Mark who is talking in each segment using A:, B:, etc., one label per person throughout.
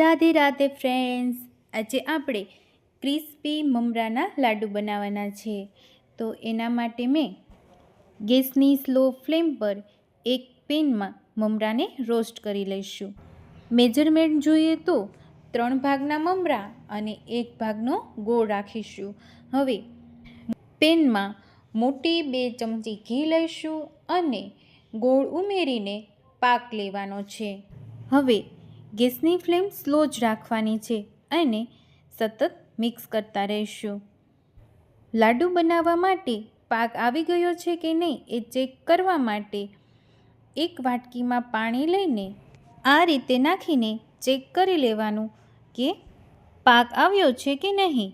A: Radhe Radhe friends આજે આપણે crispy મમરાના લાડુ બનાવવાના છે. તો એના માટે મેં ગેસની સ્લો ફ્લેમ પર એક પેનમાં મમરાને રોસ્ટ કરી લઈશું. મેજરમેન્ટ જોઈએ તો ત્રણ ભાગના મમરા અને એક ભાગનો ગોળ રાખીશું. હવે પેનમાં મોટી બે ચમચી ઘી લઈશું અને ગોળ ઉમેરીને પાક લેવાનો છે. હવે ગેસની ફ્લેમ સ્લો જ રાખવાની છે અને સતત મિક્સ કરતા રહીશું. લાડુ બનાવવા માટે પાક આવી ગયો છે કે નહીં એ ચેક કરવા માટે એક વાટકીમાં પાણી લઈને આ રીતે નાખીને ચેક કરી લેવાનું કે પાક આવ્યો છે કે નહીં.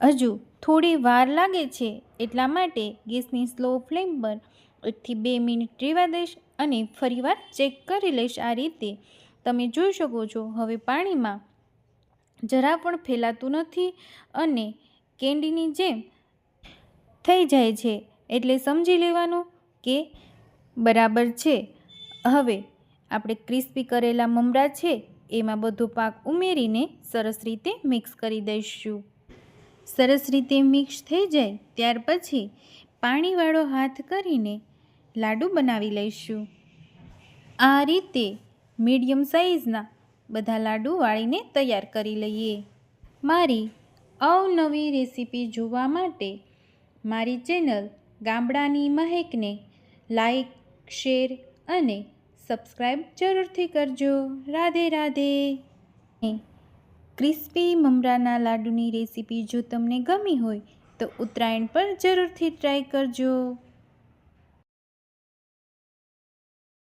A: હજુ થોડી વાર લાગે છે એટલા માટે ગેસની સ્લો ફ્લેમ પર એકથી બે મિનિટ રહેવા દઈશ અને ફરીવાર ચેક કરી લઈશ આ રીતે. તમે જોઈ શકો છો. હવે પાણીમાં જરા પણ ફેલાતું નથી અને કેન્ડીની જેમ થઈ જાય છે. એટલે સમજી લેવાનું કે બરાબર છે. હવે આપણે ક્રિસ્પી કરેલા મમરા છે, એમાં બધો પાક ઉમેરીને સરસ રીતે મિક્સ કરી દઈશું. સરસ રીતે મિક્સ થઈ જાય ત્યાર પછી પાણીવાળો હાથ કરીને લાડુ બનાવી લઈશું. આ રીતે મીડિયમ સાઇઝના બધા લાડુ વાળીને તૈયાર કરી લઈએ. મારી અવનવી રેસીપી જોવા માટે મારી ચેનલ ગામડાની મહેકને લાઈક, શેર અને સબસ્ક્રાઈબ જરૂરથી કરજો. રાધે રાધે. ક્રિસ્પી મમરાના લાડુની રેસીપી જો તમને ગમી હોય તો ઉત્તરાયણ પર જરૂરથી ટ્રાય કરજો.